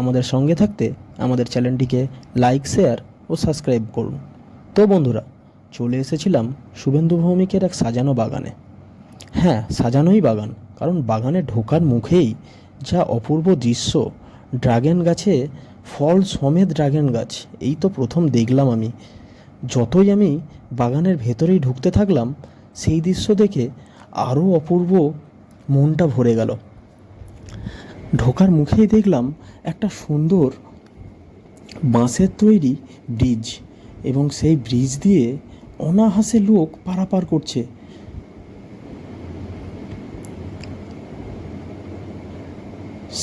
আমাদের সঙ্গে থাকতে আমাদের চ্যানেলটিকে লাইক, শেয়ার ও সাবস্ক্রাইব করুন। তো বন্ধুরা, চলে এসেছিলাম শুভেন্দু ভৌমিকের এক সাজানো বাগানে। হ্যাঁ সাজানোই বাগান, কারণ বাগানে ঢোকার মুখেই যা অপূর্ব দৃশ্য, ড্রাগন গাছে ফল সমেত ড্রাগন গাছ, এই তো প্রথম দেখলাম আমি। যতই আমি বাগানের ভেতরেই ঢুকতে থাকলাম, সেই দৃশ্য দেখে আরও অপূর্ব মনটা ভরে গেল। ঢোকার মুখেই দেখলাম একটা সুন্দর বাঁশের তৈরি ব্রিজ এবং সেই ব্রিজ দিয়ে অনাহাসে লোক পারাপার করছে।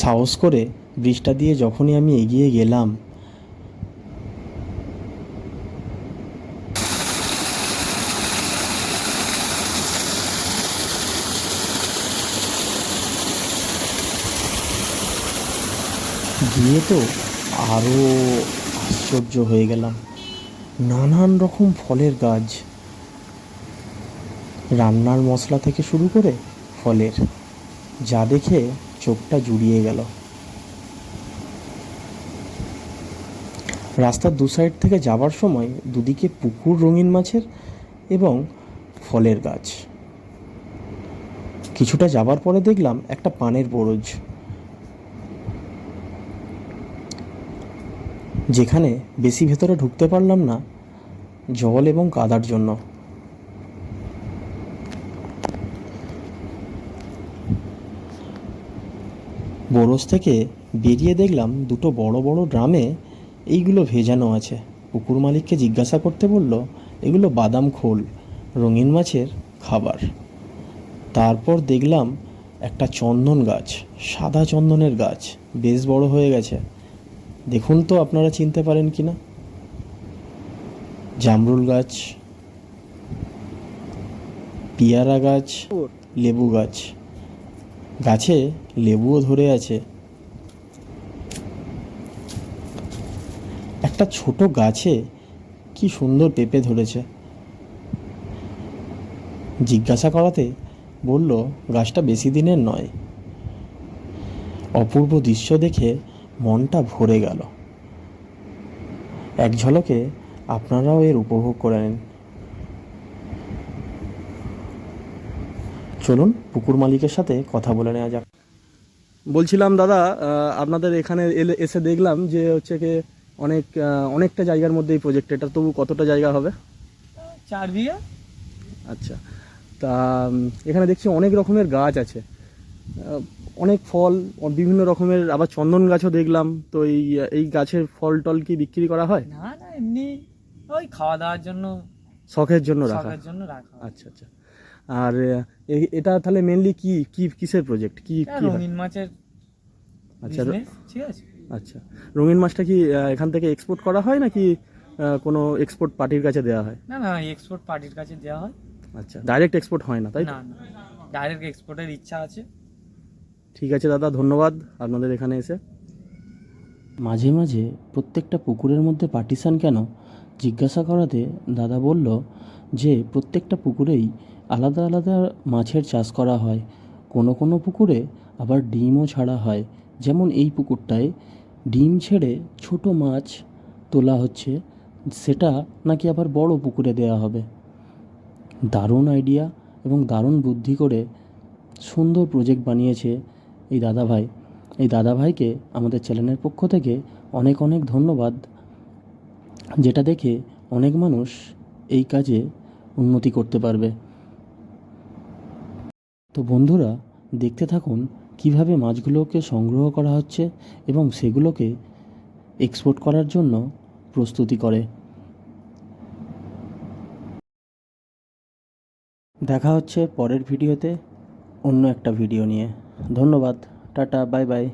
সাহস করে ব্রিজটা দিয়ে যখনই আমি এগিয়ে গেলাম গিয়ে তো আরও আশ্চর্য হয়ে গেলাম। নানান রকম ফলের গাছ। রান্নার মশলা থেকে শুরু করে ফলের, যা দেখে চোখটা জুড়িয়ে গেল। রাস্তার দু সাইড থেকে যাবার সময় দুদিকে পুকুর রঙিন মাছের এবং ফলের গাছ। কিছুটা যাবার পরে দেখলাম একটা পানের বরজ। যেখানে বেশি ভেতরে ঢুকতে পারলাম না, জল এবং কাদার জন্য। বরজ থেকে বেরিয়ে দেখলাম দুটো বড় বড় ড্রামে এইগুলো ভেজানো আছে। পুকুর মালিককে জিজ্ঞাসা করতে বলল, এগুলো বাদাম খোল, রঙিন মাছের খাবার। তারপর দেখলাম একটা চন্দন গাছ, সাদা চন্দনের গাছ, বেশ বড় হয়ে গেছে। দেখুন তো আপনারা চিনতে পারেন কি না জামরুল গাছ, পিয়ারা গাছ, লেবু গাছ। গাছে লেবুও ধরে আছে। একটা ছোট গাছে কি সুন্দর পেঁপে ধরেছে। জিজ্ঞাসা করাতে বলল, গাছটা বেশি দিনের নয়। অপূর্ব দৃশ্য দেখে মনটা ভরে গেল। এক ঝলকে আপনারাও এর উপভোগ করে নিন। চলুন পুকুর মালিকের সাথে কথা বলে নেওয়া যাক। বলছিলাম দাদা আপনাদের এখানে এলে এসে দেখলাম যে হচ্ছে কি অনেক অনেকটা জায়গার মধ্যে এই প্রজেক্ট এটা তবু কতটা জায়গা হবে? চার বিঘা। আচ্ছা। তা এখানে দেখছি অনেক রকমের গাছ আছে। অনেক ফল বিভিন্ন রকমের আবার চন্দন গাছও দেখলাম। তো এই এই গাছের ফল টল কি বিক্রি করা হয়? না না এমনি ওই খাওয়া দাওয়ার জন্য শখের জন্য রাখা। শখের জন্য রাখা আচ্ছা আচ্ছা। আর এটা তাহলে মেনলি কি কি কিসের প্রজেক্ট কি কি রঙিন মাছের আচ্ছা ঠিক আছে। আচ্ছা। রঙিন মাছটা কি এখান থেকে এক্সপোর্ট করা হয় নাকি কোনো এক্সপোর্ট পার্টির কাছে দেওয়া হয়? না না এক্সপোর্ট পার্টির কাছে দেওয়া হয়। আচ্ছা ডাইরেক্ট এক্সপোর্ট হয় না তাই না ডাইরেক্ট এক্সপোর্টের ইচ্ছা আছে। ঠিক আছে দাদা, ধন্যবাদ আপনাদের এখানে এসে। মাঝে মাঝে প্রত্যেকটা পুকুরের মধ্যে পার্টিশান কেন জিজ্ঞাসা করাতে দাদা বলল যে প্রত্যেকটা পুকুরেই আলাদা আলাদা মাছের চাষ করা হয়। কোনো কোনো পুকুরে আবার ডিমও ছাড়া হয়। যেমন এই পুকুরটায় ডিম ছেড়ে ছোট মাছ তোলা হচ্ছে, সেটা নাকি আবার বড় পুকুরে দেওয়া হবে। দারুণ আইডিয়া এবং দারুণ বুদ্ধি করে সুন্দর প্রজেক্ট বানিয়েছে এই দাদাভাই, এই দাদাভাইকে আমাদের চ্যানেলের পক্ষ থেকে অনেক অনেক ধন্যবাদ। যেটা দেখে অনেক মানুষ এই কাজে উন্নতি করতে পারবে। তো বন্ধুরা, দেখতে থাকুন কীভাবে মাছগুলোকে সংগ্রহ করা হচ্ছে এবং সেগুলোকে এক্সপোর্ট করার জন্য প্রস্তুতি করে। দেখা হচ্ছে পরের ভিডিওতে অন্য একটা ভিডিও নিয়ে। ধন্যবাদ টাটা বাই বাই।